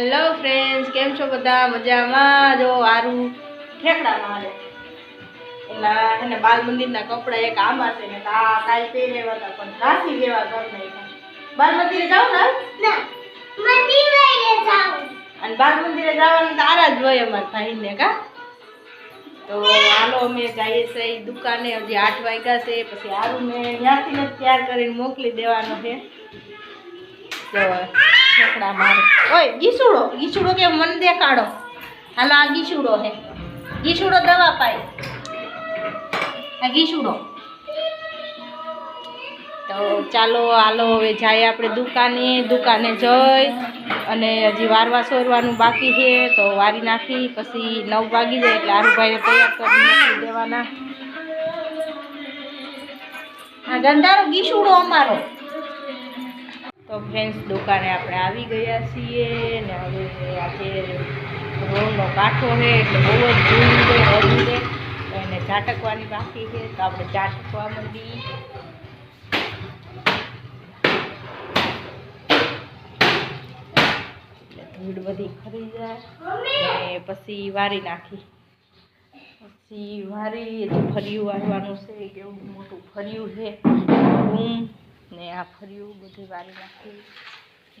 Hello friends કેમ છો બધા? મજામાં જો આરું ઠેકડામાં હાલે. એના એને બાલ મંદિરના કપડાં એક આમાં છે ને આ કાલ પહેરેવા હતા પણ ઘાસી જેવા ઘર નહીં બાલ મંદિરે જાવ ને? અને બાલ મંદિરે જવાનું તો આરા જ હોય અમારા ભાઈને કા? તો હાલો અમે જઈએ છીએ દુકાને. હજી આઠ વાગ્યા છે. પછી આરું મેં ત્યાંથી જ તૈયાર કરીને મોકલી દેવાનો છે. જો ઠેકડા મારે. ઓય ગીસુડો ગીસુડો કે મન દેખાડો હાલો, આ ગીસુડો હે. ગીસુડો દવા પાય. આ ગીસુડો તો ચાલો, હાલો, હવે જાય આપણે દુકાને. દુકાને જઈ અને હજી વારવા સોરવાનું બાકી છે. તો વારી નાખી, પછી નવ વાગી જાય એટલે આરુભાઈને તૈયાર કરી દેવાના. આ ગંધારો ગીસુડો અમારો. તો ફ્રેન્ડ્સ દુકાને આપણે આવી ગયા છીએ ને હવે આજે રોડનો કાંઠો છે, એટલે બહુ જ ધૂળ છે હળવું છે. એને ઝાટકવાની બાકી છે, તો આપણે ઝાટકવા એટલે ધૂળ બધી ખરી જાય. ને પછી વારી નાખી. પછી વારી, હજી ફર્યું વારવાનું છે કેવું મોટું ફર્યું છે. આ ફર્યું બધું વારી નાખી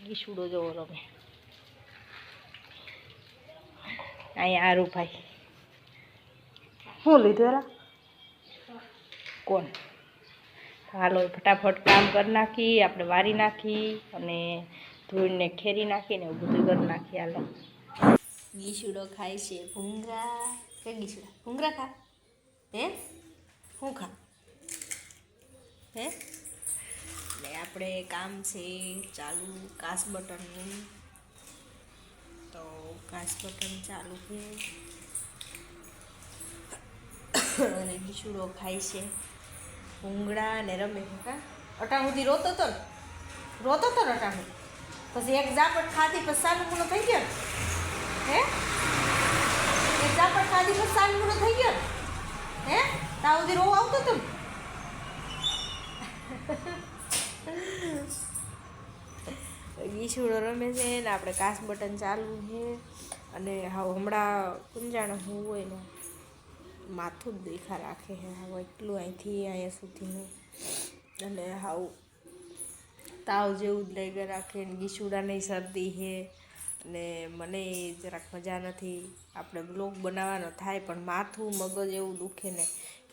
ગીસુડો જવો રમે અહીંયા આરુભાઈ. શું લીધું એલા કોણ? હાલો ફટાફટ કામ કરી નાખી આપણે વારી નાખી અને ધૂળને ખેરી નાખીને એવું બધું કરી નાખી હાલો. ગીસુડો ખાય છે ભૂંગરા. કે ગીસુડા? ભૂંગરા ખા. હે? શું ખા? હે? એટલે આપણે કામ છે ચાલુ કાસ બટનનું. તો કાસ બટન ચાલુ છે. અને ગીસુડો ખાય છે. ભૂંગળા ને રમે છે કા અટાણ સુધી રોતો તો રોતો તો ને અટાણ. પછી એક ઝાપટ ખાધી પછી સાનું મૂળો થઈ ગયો હે? એક ઝાપટ ખાધી પછી સાનું મૂળો થઈ ગયો હે? ત્યાં સુધી રોવ આવતો તો ને? ગીસુડો રમે છે ને આપણે કાસ બટન ચાલુ છે. અને હા, હમણાં કુંજાણ હું હોય ને, માથું જ દેખા રાખે છે. હા, એટલું અહીંથી, અહીંયા સુધીનું. અને હાવ તાવ જેવું જ લઈ ગયા રાખે ને ગીસુડાની શરદી છે. અને મને જરાક મજા નથી. આપણે બ્લોગ બનાવવાનો થાય, પણ માથું મગજ એવું દુખે ને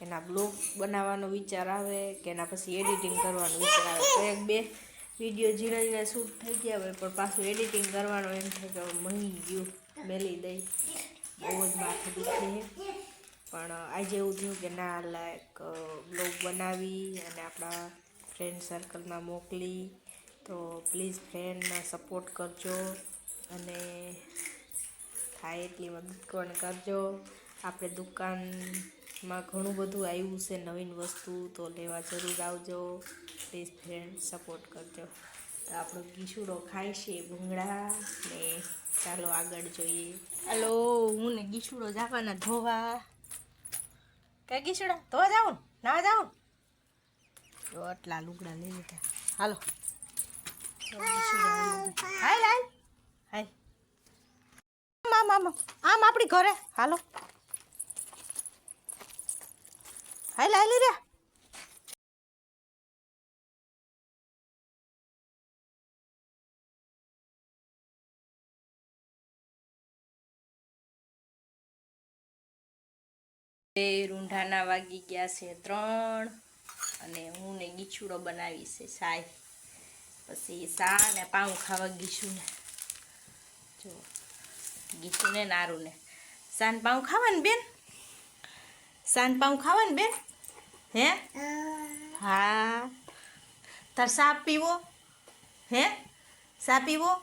એના બ્લોગ બનાવવાનો વિચાર આવે, કે એના પછી એડિટિંગ કરવાનો વિચાર આવે. તો એક બે વીડિયો ઝીણા ઝીણા શૂટ થઈ ગયા હોય, પણ પાછું એડિટિંગ કરવાનું એમ થાય કે મહી ગયું, મેલી દઈ. બહુ જ માથું દુખે. પણ આજે એવું થયું કે ના લાયક બ્લોગ બનાવી અને આપણા ફ્રેન્ડ સર્કલમાં મોકલી. તો પ્લીઝ ફ્રેન્ડને સપોર્ટ કરજો અને થાય એટલી મદદ પણ કરજો. આપણે દુકાનમાં ઘણું બધું આવ્યું છે નવીન વસ્તુ તો લેવા જરૂર આવજો. પ્લીઝ ફ્રેન્ડ સપોર્ટ કરજો. તો આપણો ગીસુડો ખાય છે ભૂંગળા ને ચાલો આગળ જોઈએ. હાલો હું ને ગીસુડો જવાના ધોવા. કઈ ગીસુડા ધોવા જાઉં ના જાઉં તો આટલા લુગડા લઈ લીધા. હાલો. હાય હાલ. આમ આમ આમ. આમ આપણી ઘરે. હાલો. હાલ હાલ રે. બે રૂંઢાના વાગી ગયા છે ત્રણ અને હું ને ગીછુડો બનાવી છે સાય પછી સા ને પાઉં ખાવા ગીશું ને જો ગીછું ને નારું ને સાન પાઉં ખાવાનું બેન? સાન પાઉં ખાવાનું બેન? હે? હા. તાર સાપ પીવો? હે? સા પીવો?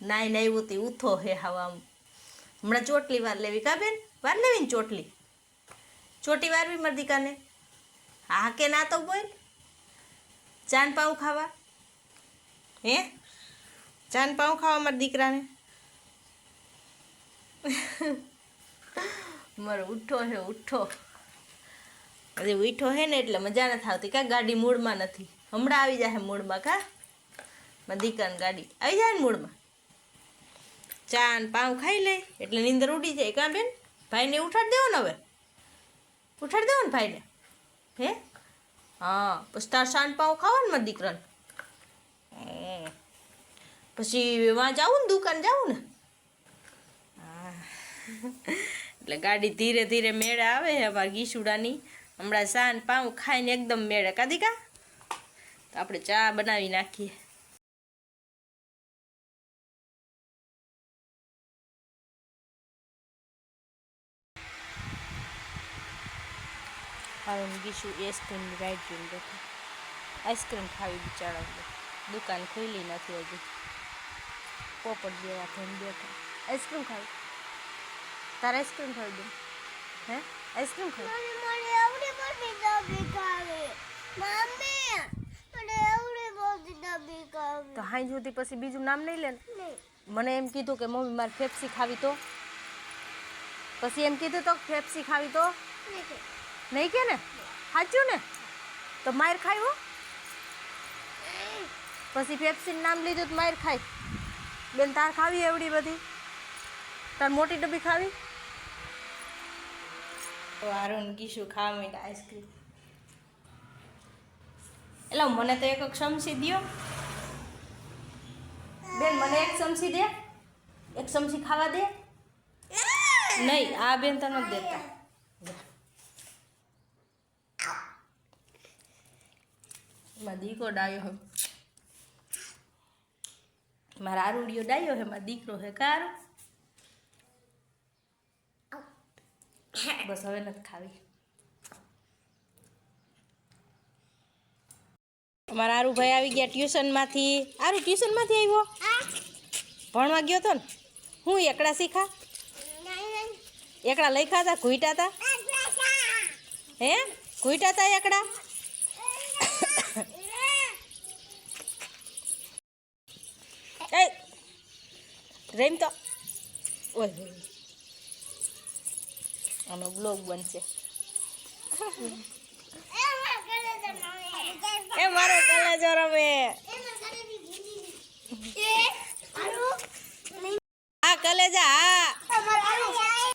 નાઈ નાઈ તી ઉથો હે હવા હમણાં ચોટલી વાર લેવી કા બેન? વાર લેવી ને ચોટલી? ચોટી વારવી મારી દીકાને? હા કે ના તો બોલ. ચાન પાઉં ખાવા? હે? ચાન પાઉં ખાવા મારા દીકરાને? મારો ઉઠો હે, ઉઠો. હજી ઉઠો હે ને એટલે મજા નથી આવતી. કાં ગાડી મૂળમાં નથી. હમણાં આવી જાય મૂળમાં કા? દીકરાની ગાડી. આવી જાય ને મૂળમાં? ચા ને પાઉં ખાઈ લે. એટલે નીંદર ઉડી જાય. કાં બેન? ભાઈને ઉઠાડી દેવો ને હવે? ઉઠાડી દેવો ને ભાઈને? હે? હા. પછી તાર સાંજ પાઉં ખાવા ને મારા દીકરાને. પછી વાં જાવું ને દુકાન જાવું ને. એટલે ગાડી ધીરે ધીરે મેળે આવે અમારા ગીસુડાની. હમણાં સાન પાઉં ખાઈને એકદમ મેળે કાદી કા તો આપણે ચા બનાવી નાખીએ. હવે ગીસુ આઈસ્ક્રીમની રાઈડ જોઈને બેઠા. આઈસ્ક્રીમ ખાવી બિચારા દુકાન ખુલ્લી નથી હજી. પોપટ જેવા થઈને બેઠા. આઈસ્ક્રીમ ખાવી. તારે આઈસ્ક્રીમ ખાવી બેન હે? આઈસ્ક્રીમ ખાવી. તો હાઈ સુધી પછી બીજું નામ નહીં લે મને એમ કીધું કે મમ્મી મારે ફેફસી ખાવી તો. પછી એમ કીધું તો ફેફસી ખાવી તો? નહીં કે ને? સાચું ને? તો માર ખાયો પછી ફેફસીનું નામ લીધું તો માર ખાય. બેન તાર ખાવી એવડી બધી? તાર મોટી ડબ્બી ખાવી? તો આરોન કીશું, ખાવા માંડ્યા આઈસ્ક્રીમ એટલે મને તો એક ચમચી દ્યો. બેન, મને એક ચમચી દે. એક ચમચી ખાવા દે. નહીં, આ બેન તો નથી દેતા. એમાં દીકરો ડાયો હે. મારા આરુડિયો ડાયો હે, મારા દીકરો હે, કારો? બસ હવે નથી ખાવી અમારા આરુભાઈ આવી ગયા ટ્યુશનમાંથી. આરુ, ટ્યુશનમાંથી આવ્યો? ભણવા ગયો તો ને? હું એકડા શીખા? એકડા લખ્યા હતા ઘૂંટા હતા? હે? ઘૂંટા હતા એકડા? રેમ તો. ઓય. આનો બ્લોગ બનશે. એ મારો કલેજો રમે. આ કલેજા હા.